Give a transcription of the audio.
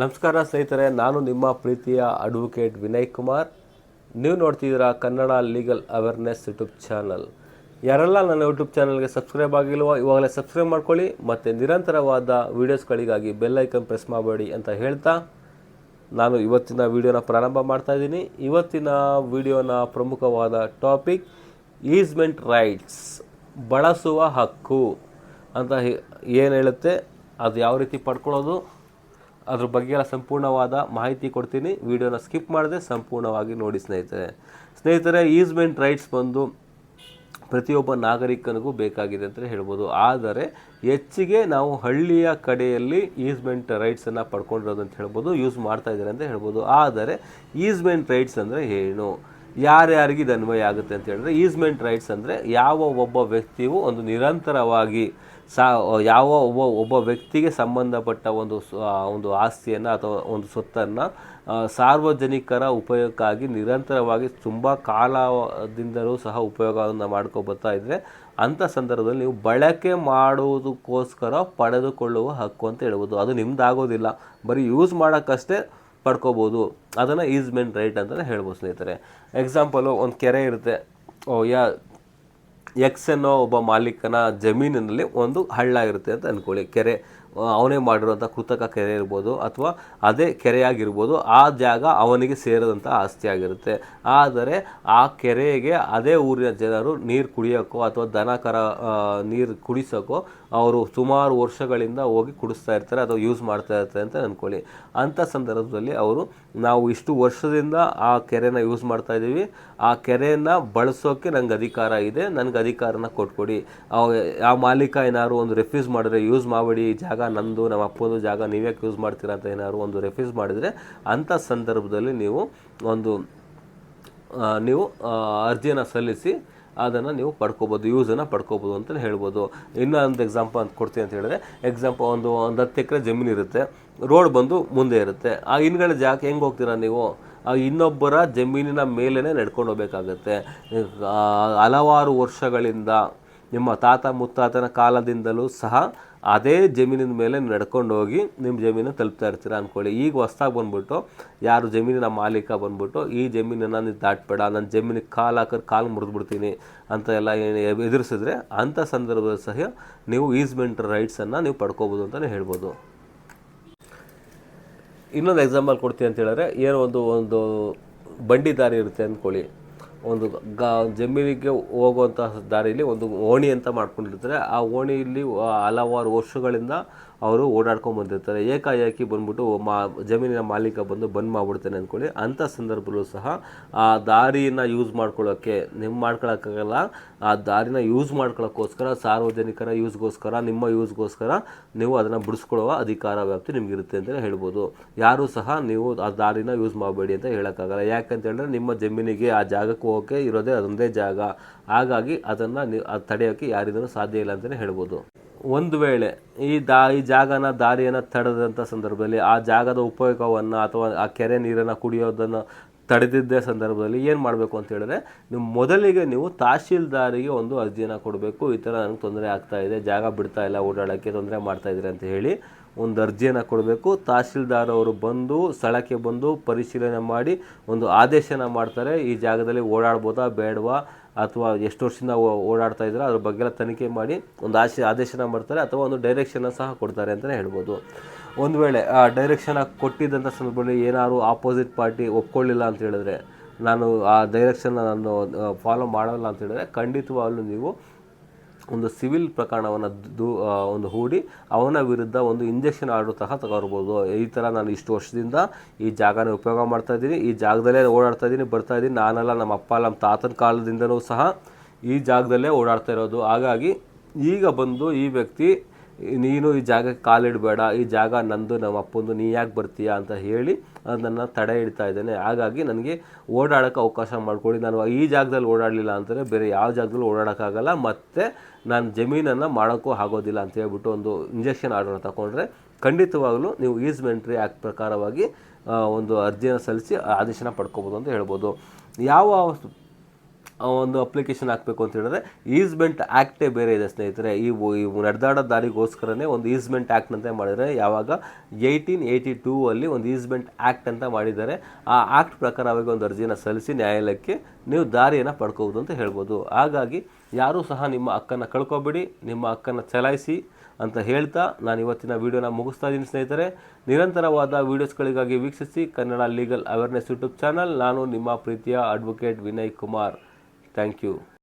ನಮಸ್ಕಾರ ಸ್ನೇಹಿತರೆ, ನಾನು ನಿಮ್ಮ ಪ್ರೀತಿಯ ಅಡ್ವೊಕೇಟ್ ವಿನಯ್ ಕುಮಾರ್. ನೀವು ನೋಡ್ತಿದ್ದೀರಾ Kannada legal awareness YouTube channel ಯಾರೆಲ್ಲ ನನ್ನ ಯೂಟ್ಯೂಬ್ ಚಾನಲ್ಗೆ ಸಬ್ಸ್ಕ್ರೈಬ್ ಆಗಿಲ್ವೋ, ಇವಾಗಲೇ ಸಬ್ಸ್ಕ್ರೈಬ್ ಮಾಡ್ಕೊಳ್ಳಿ ಮತ್ತು ನಿರಂತರವಾದ ವೀಡಿಯೋಸ್ಗಳಿಗಾಗಿ ಬೆಲ್ ಐಕನ್ ಪ್ರೆಸ್ ಮಾಡಬೇಡಿ ಅಂತ ಹೇಳ್ತಾ ನಾನು ಇವತ್ತಿನ ವಿಡಿಯೋನ ಪ್ರಾರಂಭ ಮಾಡ್ತಾ ಇದ್ದೀನಿ. ಇವತ್ತಿನ ವಿಡಿಯೋನ ಪ್ರಮುಖವಾದ ಟಾಪಿಕ್ ಈಸ್ಮೆಂಟ್ ರೈಟ್ಸ್ ಬಳಸುವ ಹಕ್ಕು ಅಂತ ಏನು ಹೇಳುತ್ತೆ, ಅದು ಯಾವ ರೀತಿ ಪಡ್ಕೊಳ್ಳೋದು? ಅದ್ರ ಬಗ್ಗೆ ಎಲ್ಲ ಸಂಪೂರ್ಣವಾದ ಮಾಹಿತಿ ಕೊಡ್ತೀನಿ. ವಿಡಿಯೋನ ಸ್ಕಿಪ್ ಮಾಡದೆ ಸಂಪೂರ್ಣವಾಗಿ ನೋಡಿ ಸ್ನೇಹಿತರೆ. ಸ್ನೇಹಿತರೆ ಈಸ್ಮೆಂಟ್ ರೈಟ್ಸ್ ಬಂದು ಪ್ರತಿಯೊಬ್ಬ ನಾಗರಿಕನಿಗೂ ಬೇಕಾಗಿದೆ ಅಂತ ಹೇಳ್ಬೋದು. ಆದರೆ ಹೆಚ್ಚಿಗೆ ನಾವು ಹಳ್ಳಿಯ ಕಡೆಯಲ್ಲಿ ಈಸ್ಮೆಂಟ್ ರೈಟ್ಸನ್ನು ಪಡ್ಕೊಂಡಿರೋದು ಅಂತ ಹೇಳ್ಬೋದು ಯೂಸ್ ಮಾಡ್ತಾ ಇದ್ದಾರೆ ಅಂತ ಹೇಳ್ಬೋದು. ಆದರೆ ಈಸ್ಮೆಂಟ್ ರೈಟ್ಸ್ ಅಂದರೆ ಏನು? ಯಾರ್ಯಾರಿಗೆ ಇದು ಅನ್ವಯ ಆಗುತ್ತೆ ಅಂತ ಹೇಳಿದ್ರೆ ಈಸ್ಮೆಂಟ್ ರೈಟ್ಸ್ ಅಂದರೆ ಯಾವ ಒಬ್ಬ ವ್ಯಕ್ತಿಯು ಒಂದು ನಿರಂತರವಾಗಿ ಸಾ, ಯಾವ ಒಬ್ಬ ಒಬ್ಬ ವ್ಯಕ್ತಿಗೆ ಸಂಬಂಧಪಟ್ಟ ಒಂದು ಒಂದು ಆಸ್ತಿಯನ್ನು ಅಥವಾ ಒಂದು ಸ್ವತ್ತನ್ನು ಸಾರ್ವಜನಿಕರ ಉಪಯೋಗಕ್ಕಾಗಿ ನಿರಂತರವಾಗಿ ತುಂಬ ಕಾಲದಿಂದಲೂ ಸಹ ಉಪಯೋಗವನ್ನು ಮಾಡ್ಕೋಬರ್ತಾ ಇದ್ದರೆ ಅಂಥ ಸಂದರ್ಭದಲ್ಲಿ ನೀವು ಬಳಕೆ ಮಾಡುವುದಕ್ಕೋಸ್ಕರ ಪಡೆದುಕೊಳ್ಳುವ ಹಕ್ಕು ಅಂತ ಹೇಳ್ಬೋದು. ಅದು ನಿಮ್ದಾಗೋದಿಲ್ಲ. ಬರೀ ಯೂಸ್ ಮಾಡೋಕ್ಕಷ್ಟೇ ಪಡ್ಕೋಬೋದು. ಅದನ್ನು ಈಸ್ಮೆಂಟ್ ರೈಟ್ ಅಂತಲೇ ಹೇಳ್ಬೋದು ಸ್ನೇಹಿತರೆ. ಎಕ್ಸಾಂಪಲು ಒಂದು ಕೆರೆ ಇರುತ್ತೆ. ಓ, ಯಾ ಎಕ್ಸ್ ಅನ್ನೋ ಒಬ್ಬ ಮಾಲೀಕನ ಜಮೀನಿನಲ್ಲಿ ಒಂದು ಹಳ್ಳ ಇರುತ್ತೆ ಅಂತ ಅಂದ್ಕೊಳ್ಳಿ ಕೆರೆ ಅವನೇ ಮಾಡಿರುವಂಥ ಕೃತಕ ಕೆರೆ ಇರ್ಬೋದು ಅಥವಾ ಅದೇ ಕೆರೆಯಾಗಿರ್ಬೋದು, ಆ ಜಾಗ ಅವನಿಗೆ ಸೇರಿದಂಥ ಆಸ್ತಿಯಾಗಿರುತ್ತೆ ಆದರೆ ಆ ಕೆರೆಗೆ ಅದೇ ಊರಿನ ಜನರು ನೀರು ಕುಡಿಯೋಕ್ಕೋ ಅಥವಾ ದನ ಕರ ನೀರು ಕುಡಿಸೋಕ್ಕೋ ಅವರು ಸುಮಾರು ವರ್ಷಗಳಿಂದ ಹೋಗಿ ಕುಡಿಸ್ತಾ ಇರ್ತಾರೆ, ಅಥವಾ ಯೂಸ್ ಮಾಡ್ತಾ ಇರ್ತಾರೆ ಅಂತ ಅಂದ್ಕೊಳ್ಳಿ ಅಂಥ ಸಂದರ್ಭದಲ್ಲಿ ಅವರು, ನಾವು ಇಷ್ಟು ವರ್ಷದಿಂದ ಆ ಕೆರೆನ ಯೂಸ್ ಮಾಡ್ತಾ ಇದ್ದೀವಿ. ಆ ಕೆರೆಯನ್ನು ಬಳಸೋಕ್ಕೆ ನನಗೆ ಅಧಿಕಾರ ಇದೆ. ನನಗೆ ಅಧಿಕಾರನ ಕೊಟ್ಕೊಡಿ. ಆ ಮಾಲೀಕ ಏನಾದ್ರು ಒಂದು ರೆಫ್ಯೂಸ್ ಮಾಡಿದ್ರೆ ಯೂಸ್ ಮಾಡಬೇಡಿ. ಈ ಜಾಗ ನಂದು, ನಮ್ಮ ಅಪ್ಪಂದು ಜಾಗ, ನೀವ್ಯಾಕೆ ಯೂಸ್ ಮಾಡ್ತೀರಾ ಅಂತ ಏನಾದ್ರು ಒಂದು ರೆಫ್ಯೂಸ್ ಮಾಡಿದರೆ ಅಂಥ ಸಂದರ್ಭದಲ್ಲಿ ನೀವು ಒಂದು ನೀವು ಅರ್ಜಿಯನ್ನು ಸಲ್ಲಿಸಿ ಅದನ್ನು ನೀವು ಪಡ್ಕೋಬೋದು ಯೂಸನ್ನು ಪಡ್ಕೋಬೋದು ಅಂತ ಹೇಳ್ಬೋದು. ಇನ್ನೊಂದು ಎಕ್ಸಾಂಪಲ್ ಅಂತ ಕೊಡ್ತೀನಿ ಅಂತ ಹೇಳಿದ್ರೆ ಎಕ್ಸಾಂಪಲ್ ಒಂದು ಒಂದು ಹತ್ತು ಎಕರೆ ಜಮೀನು ಇರುತ್ತೆ ರೋಡ್ ಬಂದು ಮುಂದೆ ಇರುತ್ತೆ. ಆ ಹಿಂದ್ಗಡೆ ಜಾಗ ಹೆಂಗೆ ಹೋಗ್ತೀರಾ ನೀವು? ಆ ಇನ್ನೊಬ್ಬರ ಜಮೀನಿನ ಮೇಲೇ ನಡ್ಕೊಂಡು ಹೋಗ್ಬೇಕಾಗತ್ತೆ. ಹಲವಾರು ವರ್ಷಗಳಿಂದ ನಿಮ್ಮ ತಾತ ಮುತ್ತಾತನ ಕಾಲದಿಂದಲೂ ಸಹ ಅದೇ ಜಮೀನಿನ ಮೇಲೆ ನಡ್ಕೊಂಡು ಹೋಗಿ ನಿಮ್ಮ ಜಮೀನು ತಲುಪ್ತಾ ಇರ್ತೀರ ಅಂದ್ಕೊಳ್ಳಿ ಈಗ ಹೊಸ್ದಾಗಿ ಬಂದ್ಬಿಟ್ಟು ಯಾರು ಜಮೀನಿನ ಮಾಲೀಕ ಬಂದ್ಬಿಟ್ಟು, ಈ ಜಮೀನನ್ನು ನೀನು ದಾಟ್ಬೇಡ ನನ್ನ ಜಮೀನಿಗೆ ಕಾಲು ಹಾಕಿದ್ರೆ ಕಾಲು ಮುರಿದ್ಬಿಡ್ತೀನಿ ಅಂತ ಎಲ್ಲ ಏನು ಎದುರಿಸಿದ್ರೆ ಅಂಥ ಸಂದರ್ಭದಲ್ಲಿ ಸಹ ನೀವು ಈಸ್ಮೆಂಟ್ ರೈಟ್ಸನ್ನು ನೀವು ಪಡ್ಕೋಬೋದು ಅಂತಲೇ ಹೇಳ್ಬೋದು. ಇನ್ನೊಂದು ಎಕ್ಸಾಂಪಲ್ ಕೊಡ್ತೀನಿ ಅಂತ ಹೇಳಿದ್ರೆ, ಏನೋ ಒಂದು ಒಂದು ಬಂಡಿ ದಾರಿ ಇರುತ್ತೆ ಅಂದ್ಕೊಳ್ಳಿ ಒಂದು ಗ ಜಮೀನಿಗೆ ಹೋಗುವಂಥ ದಾರಿಯಲ್ಲಿ ಒಂದು ಓಣಿ ಅಂತ ಮಾಡ್ಕೊಂಡಿರ್ತಾರೆ. ಆ ಓಣಿಯಲ್ಲಿ ಹಲವಾರು ವರ್ಷಗಳಿಂದ ಅವರು ಓಡಾಡ್ಕೊಂಡು ಬಂದಿರ್ತಾರೆ. ಏಕಾಏಕಿ ಬಂದ್ಬಿಟ್ಟು ಮಾ ಜಮೀನಿನ ಮಾಲೀಕ ಬಂದು ಬಂದ್ ಮಾಡಿಬಿಡ್ತಾನೆ ಅಂದ್ಕೊಳ್ಳಿ ಅಂಥ ಸಂದರ್ಭದಲ್ಲೂ ಸಹ ಆ ದಾರಿನ ಯೂಸ್ ಮಾಡ್ಕೊಳ್ಳೋಕ್ಕೆ ನಿಮ್ಮ ಮಾಡ್ಕೊಳ್ಳೋಕ್ಕಾಗಲ್ಲ ಆ ದಾರಿನ ಯೂಸ್ ಮಾಡ್ಕೊಳ್ಳೋಕ್ಕೋಸ್ಕರ ಸಾರ್ವಜನಿಕರ ಯೂಸ್ಗೋಸ್ಕರ, ನಿಮ್ಮ ಯೂಸ್ಗೋಸ್ಕರ ನೀವು ಅದನ್ನು ಬಿಡಿಸ್ಕೊಳ್ಳುವ ಅಧಿಕಾರ ವ್ಯಾಪ್ತಿ ನಿಮಗಿರುತ್ತೆ ಅಂತಲೇ ಹೇಳ್ಬೋದು. ಯಾರೂ ಸಹ ನೀವು ಆ ದಾರಿನ ಯೂಸ್ ಮಾಡಬೇಡಿ ಅಂತ ಹೇಳೋಕ್ಕಾಗಲ್ಲ. ಯಾಕಂತ ಹೇಳಿದ್ರೆ ನಿಮ್ಮ ಜಮೀನಿಗೆ ಆ ಜಾಗಕ್ಕೆ ಹೋಗೋಕ್ಕೆ ಇರೋದೇ ಅದೊಂದೇ ಜಾಗ. ಹಾಗಾಗಿ ಅದನ್ನು ನೀವು ಅದು ತಡೆಯೋಕ್ಕೆ ಯಾರಿಂದಲೂ ಸಾಧ್ಯ ಇಲ್ಲ ಅಂತಲೇ ಹೇಳ್ಬೋದು. ಒಂದು ವೇಳೆ ಈ ದಾ, ಈ ಜಾಗನ ದಾರಿಯನ್ನು ತಡೆದಂಥ ಸಂದರ್ಭದಲ್ಲಿ, ಆ ಜಾಗದ ಉಪಯೋಗವನ್ನು ಅಥವಾ ಆ ಕೆರೆ ನೀರನ್ನು ಕುಡಿಯೋದನ್ನು ತಡೆದಿದ್ದ ಸಂದರ್ಭದಲ್ಲಿ ಏನು ಮಾಡಬೇಕು ಅಂತ ಹೇಳಿದ್ರೆ, ನೀವು ಮೊದಲಿಗೆ ನೀವು ತಹಶೀಲ್ದಾರಿಗೆ ಒಂದು ಅರ್ಜಿಯನ್ನು ಕೊಡಬೇಕು. ಈ ಥರ ನನಗೆ ತೊಂದರೆ ಆಗ್ತಾ ಇದೆ, ಜಾಗ ಬಿಡ್ತಾ ಇಲ್ಲ, ಓಡಾಡೋಕ್ಕೆ ತೊಂದರೆ ಮಾಡ್ತಾ ಇದ್ದೀರಿ ಅಂತ ಹೇಳಿ ಒಂದು ಅರ್ಜಿಯನ್ನು ಕೊಡಬೇಕು. ತಹಶೀಲ್ದಾರ್ ಅವರು ಬಂದು, ಸ್ಥಳಕ್ಕೆ ಬಂದು ಪರಿಶೀಲನೆ ಮಾಡಿ, ಒಂದು ಆದೇಶನ ಮಾಡ್ತಾರೆ. ಈ ಜಾಗದಲ್ಲಿ ಓಡಾಡ್ಬೋದಾ, ಬೇಡವಾ ಅಥವಾ ಎಷ್ಟು ವರ್ಷದಿಂದ ಓಡಾಡ್ತಾ ಇದ್ದಾರೆ, ಅದ್ರ ಬಗ್ಗೆ ಎಲ್ಲ ತನಿಖೆ ಮಾಡಿ ಒಂದು ಆಶೆ, ಆದೇಶನ ಮಾಡ್ತಾರೆ ಅಥವಾ ಒಂದು ಡೈರೆಕ್ಷನ್ನ ಸಹ ಕೊಡ್ತಾರೆ ಅಂತಲೇ ಹೇಳ್ಬೋದು. ಒಂದು ವೇಳೆ, ಆ ಡೈರೆಕ್ಷನ್ ಕೊಟ್ಟಿದ್ದಂಥ ಸಂದರ್ಭದಲ್ಲಿ ಏನಾದರೂ ಆಪೋಸಿಟ್ ಪಾರ್ಟಿ ಒಪ್ಕೊಳ್ಳಿಲ್ಲ ಅಂತ ಹೇಳಿದ್ರೆ, ನಾನು ಆ ಡೈರೆಕ್ಷನ್ನ ನಾನು ಫಾಲೋ ಮಾಡೋಲ್ಲ ಅಂತ ಹೇಳಿದ್ರೆ ಖಂಡಿತವಾಗಲೂ ನೀವು ಒಂದು ಸಿವಿಲ್ ಪ್ರಕರಣವನ್ನು ದೂ ಒಂದು ಹೂಡಿ ಅವನ ವಿರುದ್ಧ ಒಂದು ಇಂಜೆಕ್ಷನ್ ಆರ್ಡರ್ ಸಹ ತಗೋರ್ಬೋದು. ಈ ಥರ ನಾನು ಇಷ್ಟು ವರ್ಷದಿಂದ ಈ ಜಾಗನ ಉಪಯೋಗ ಮಾಡ್ತಾ ಇದ್ದೀನಿ. ಈ ಜಾಗದಲ್ಲೇ ಓಡಾಡ್ತಾ ಇದ್ದೀನಿ, ಬರ್ತಾ ಇದ್ದೀನಿ. ನಾನೆಲ್ಲ ನಮ್ಮ ಅಪ್ಪ, ನಮ್ಮ ತಾತನ ಕಾಲದಿಂದಲೂ ಸಹ ಈ ಜಾಗದಲ್ಲೇ ಓಡಾಡ್ತಾ ಇರೋದು. ಹಾಗಾಗಿ ಈಗ ಬಂದು ಈ ವ್ಯಕ್ತಿ ನೀನು ಈ ಜಾಗಕ್ಕೆ ಕಾಲಿಡಬೇಡ, ಈ ಜಾಗ ನಂದು, ನಮ್ಮ ಅಪ್ಪಂದು, ನೀ ಯಾಕೆ ಬರ್ತೀಯಾ ಅಂತ ಹೇಳಿ ಅದನ್ನು ತಡೆ ಇಡ್ತಾ ಇದ್ದೇನೆ. ಹಾಗಾಗಿ ನನಗೆ ಓಡಾಡೋಕ್ಕೆ ಅವಕಾಶ ಮಾಡಿಕೊಡಿ. ನಾನು ಈ ಜಾಗದಲ್ಲಿ ಓಡಾಡಲಿಲ್ಲ ಅಂತಂದರೆ ಬೇರೆ ಯಾವ ಜಾಗದಲ್ಲಿ ಓಡಾಡೋಕ್ಕಾಗಲ್ಲ. ಮತ್ತು ನಾನು ಜಮೀನನ್ನು ಮಾಡೋಕ್ಕೂ ಆಗೋದಿಲ್ಲ ಅಂತ ಹೇಳ್ಬಿಟ್ಟು ಒಂದು ಇಂಜೆಕ್ಷನ್ ಆರ್ಡರ್ ತಗೊಂಡ್ರೆ ಖಂಡಿತವಾಗಲೂ ನೀವು ಈಸ್ಮೆಂಟ್ರಿ ಆ್ಯಕ್ಟ್ ಪ್ರಕಾರವಾಗಿ ಒಂದು ಅರ್ಜಿಯನ್ನು ಸಲ್ಲಿಸಿ ಆದೇಶನ ಪಡ್ಕೋಬೋದು ಅಂತ ಹೇಳ್ಬೋದು. ಯಾವ ಒಂದು ಅಪ್ಲಿಕೇಶನ್ ಹಾಕಬೇಕು ಅಂತ ಹೇಳಿದ್ರೆ ಈಸ್ಮೆಂಟ್ ಆ್ಯಕ್ಟೇ ಬೇರೆ ಇದೆ ಸ್ನೇಹಿತರೆ. ಈ ನಡೆದಾಡೋ ದಾರಿಗೋಸ್ಕರನೇ ಒಂದು ಈಸ್ಮೆಂಟ್ ಆ್ಯಕ್ಟ್ ಅಂತ ಮಾಡಿದರೆ ಯಾವಾಗ? ಏಯ್ಟೀನ್ ಏಯ್ಟಿ ಟೂ ಅಲ್ಲಿ ಒಂದು ಈಸ್ಮೆಂಟ್ ಆ್ಯಕ್ಟ್ ಅಂತ ಮಾಡಿದ್ದಾರೆ. ಆ ಆ್ಯಕ್ಟ್ ಪ್ರಕಾರವಾಗಿ ಒಂದು ಅರ್ಜಿನ ಸಲ್ಲಿಸಿ ನ್ಯಾಯಾಲಯಕ್ಕೆ ನೀವು ದಾರಿಯನ್ನು ಪಡ್ಕೋಬೋದು ಅಂತ ಹೇಳ್ಬೋದು. ಹಾಗಾಗಿ ಯಾರೂ ಸಹ ನಿಮ್ಮ ಅಕ್ಕನ ಕಳ್ಕೊಬೇಡಿ, ನಿಮ್ಮ ಅಕ್ಕನ ಚಲಾಯಿಸಿ ಅಂತ ಹೇಳ್ತಾ ನಾನು ಇವತ್ತಿನ ವಿಡಿಯೋನ ಮುಗಿಸ್ತಾ ಇದ್ದೀನಿ ಸ್ನೇಹಿತರೆ. ನಿರಂತರವಾದ ವೀಡಿಯೋಸ್ಗಳಿಗಾಗಿ ವೀಕ್ಷಿಸಿ Kannada legal awareness YouTube channel. ನಾನು ನಿಮ್ಮ ಪ್ರೀತಿಯ advocate Vinay Kumar. Thank you